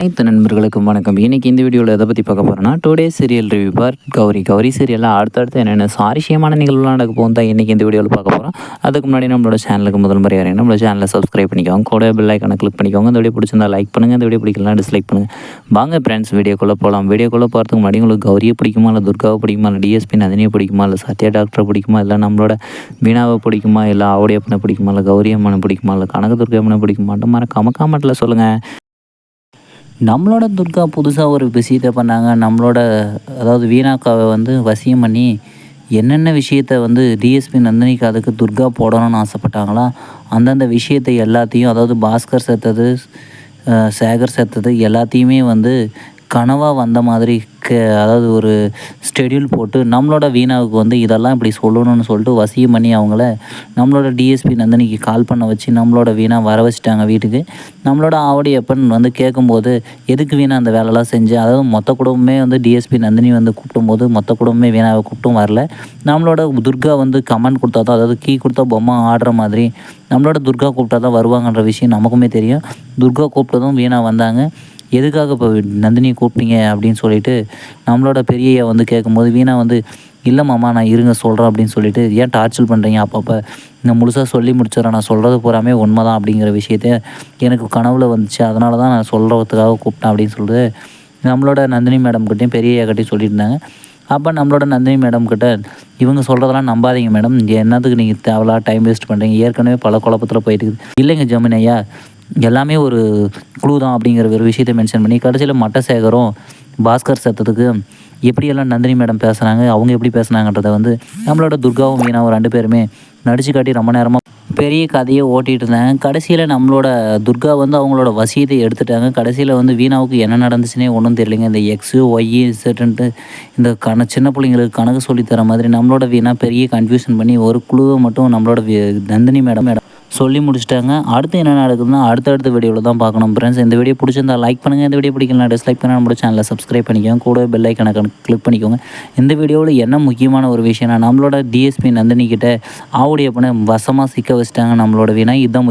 அனைத்து நண்பர்களுக்கும் வணக்கம். இன்னைக்கு இந்த வீடியோவில் எதை பற்றி பார்க்க போகிறோம்னா today serial review for Gowri. Gowri சீரியலில் அடுத்தடுத்து என்னென்ன சுவாரஸ்யமான நிகழ்வுலாம் நடக்க போகும் தான் இன்றைக்கி இந்த வீடியோவில் பார்க்க போகிறோம் அதுக்கு முன்னாடி நம்மளோட சேனலுக்கு முதல் முறை வரீங்க நம்மளோட சேனலை சப்ஸ்கிரைப் பண்ணிக்கோங்க. கூட பெல் ஐக்கனை கிளிக் பண்ணிக்கோங்க. இந்த வீடியோ பிடிச்சிருந்தா லைக் பண்ணுங்கள் இந்த வீடியோ பிடிக்கலாம் டிஸ்லைக் பண்ணுங்கள் வாங்க ஃப்ரெண்ட்ஸ் வீடியோக்குள்ளே போகலாம் வீடியோக்குள்ளே போகிறதுக்கு முன்னாடி உங்களுக்கு கௌரியை பிடிக்குமா இல்லை துர்காவை பிடிக்குமா இல்லை டிஎஸ்பி நதினியை பிடிக்குமா இல்லை சத்யா டாக்டரை பிடிக்குமா இல்லை நம்மளோட வீணாவை பிடிக்குமா இல்லை ஆவுடையப்பனை பிடிக்குமா இல்லை கௌரி அம்மனை பிடிக்குமா இல்லை கனகதுர்கா அம்மனை பிடிக்குமான்ட்டு மறக்காம காமெண்ட்டில் சொல்லுங்கள் நம்மளோட துர்கா புதுசாக ஒரு விஷயத்தை பண்ணாங்க. நம்மளோட அதாவது வீணாக்காவை வந்து வசியம் பண்ணி என்னென்ன விஷயத்த வந்து டிஎஸ்பி நந்தினிக்கு அதுக்கு துர்கா போடணும்னு ஆசைப்பட்டாங்களா? அந்தந்த விஷயத்தை எல்லாத்தையும் அதாவது பாஸ்கர் செத்தது சேகர் செத்தது எல்லாத்தையுமே வந்து கனவாக வந்த மாதிரி க அதாவது ஒரு ஸ்டெடியூல் போட்டு நம்மளோட வீணாவுக்கு வந்து இதெல்லாம் இப்படி சொல்லணும்னு சொல்லிட்டு வசியம் பண்ணி அவங்கள நம்மளோட டிஎஸ்பி நந்தினிக்கு கால் பண்ண வச்சு நம்மளோட வீணா வர வச்சுட்டாங்க வீட்டுக்கு. நம்மளோட ஆவடியப்பன் வந்து கேட்கும்போது எதுக்கு வீணா அந்த வேலைலாம் செஞ்சு? அதாவது மொத்த குடும்பமே வந்து டிஎஸ்பி நந்தினி வந்து கூப்பிடும்போது மொத்த குடும்பமே வீணாவை கூப்பிட்டும் வரல. நம்மளோட துர்கா வந்து கமெண்ட் கொடுத்தா தான் அதாவது கீ கொடுத்தா பொம்மை ஆடுற மாதிரி நம்மளோட துர்கா கூப்பிட்டா தான் வருவாங்கன்ற விஷயம் நமக்குமே தெரியும். துர்கா கூப்பிட்டதும் வீணா வந்தாங்க. எதுக்காக இப்போ நந்தினியை கூப்பிட்டீங்க அப்படின்னு சொல்லிட்டு நம்மளோட பெரியய்யா வந்து கேட்கும்போது வீணா வந்து இல்லை மாமா நான் இருங்க சொல்கிறேன் அப்படின்னு சொல்லிட்டு ஏன் டார்ச்சர் பண்ணுறீங்க அப்பப்போ நான் முழுசாக சொல்லி முடிச்சிடறேன். நான் சொல்கிறது பூராமே உண்மை தான் அப்படிங்கிற விஷயத்த எனக்கு கனவுல வந்துச்சு. அதனால தான் நான் சொல்கிறதுக்காக கூப்பிட்டேன் அப்படின்னு சொல்லிட்டு நம்மளோட நந்தினி மேடம் கிட்டேயும் பெரியய்யா கிட்டேயும் சொல்லியிருந்தாங்க. அப்போ நம்மளோட நந்தினி மேடம் கிட்ட இவங்க சொல்கிறதெல்லாம் நம்பாதீங்க மேடம் என்னத்துக்கு நீங்கள் தேவலாக டைம் வேஸ்ட் பண்ணுறீங்க ஏற்கனவே பல குழப்பத்தில் போயிட்டு இருக்குது. இல்லைங்க ஜமீன் ஐயா எல்லாமே ஒரு குழு தான் அப்படிங்கிற ஒரு விஷயத்தை மென்ஷன் பண்ணி கடைசியில் மட்டசேகரும் பாஸ்கர் சத்தத்துக்கு எப்படியெல்லாம் நந்தினி மேடம் பேசுகிறாங்க அவங்க எப்படி பேசுனாங்கன்றதை வந்து நம்மளோட துர்காவும் மீனாவும் ரெண்டு பேருமே நடிச்சு காட்டி ரொம்ப நேரமாக பெரிய கதையை ஓட்டிகிட்டு இருந்தாங்க. கடைசியில் நம்மளோட துர்கா வந்து அவங்களோட வசியத்தை எடுத்துட்டாங்க. கடைசியில் வந்து வீணாவுக்கு என்ன நடந்துச்சுனே ஒன்றும் தெரியலைங்க. இந்த எக்ஸு ஒய்யு செட்டுன்ட்டு இந்த கண சின்ன பிள்ளைங்களுக்கு கணக்கு சொல்லித் தர மாதிரி நம்மளோட வீணா பெரிய கன்ஃபியூஷன் பண்ணி ஒரு குழுவை மட்டும் நம்மளோட நந்தினி மேடம் மேடம் சொல்லி முடிச்சிட்டாங்க. அடுத்து என்ன நடக்குதுன்னா அடுத்தடுத்த வீடியோவில் தான் பார்க்கணும் ஃப்ரெண்ட்ஸ் இந்த வீடியோ பிடிச்சிருந்தா லைக் பண்ணுங்கள் இந்த வீடியோ பிடிக்கலாம் டிஸ்லைக் பண்ணால் நம்மளோட சேனலை சப்ஸ்கிரைப் பண்ணிக்கோங்க. கூட பெல் ஐக்கனை கிளிக் பண்ணிக்கோங்க. இந்த வீடியோவில் என்ன முக்கியமான ஒரு விஷயம்னா நம்மளோட டிஎஸ்பி நந்தினி கிட்ட ஆவுடைய பண்ண வசமாக சிக்க வச்சிட்டாங்க. நம்மளோட வீணா இதுதான்